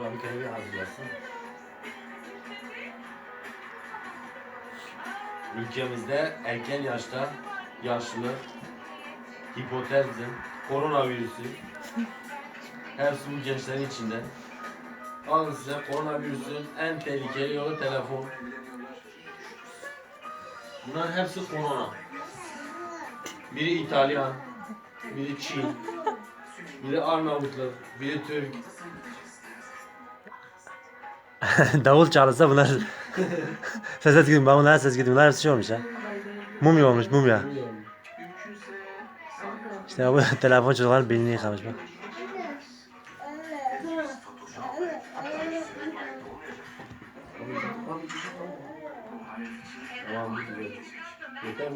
Dur abi kendini hazırlasın. Ülkemizde erken yaşta yaşlı, hipotezm, koronavirüsü hepsi bu gençlerin içinde. Alın size koronavirüsün en tehlikeli yolu telefon. Bunların hepsi korona. Biri İtalyan, biri Çin, biri Arnavutluk, biri Türk. Davul çalırsa bunlar ses et gidin. Bunlar ses gidin. Bunlar hepsi şey olmuş ha. Mumya olmuş mumya. İşte bu telefon çocukların beynini yıkamış bak. Tamam, gidiyor. Yeter?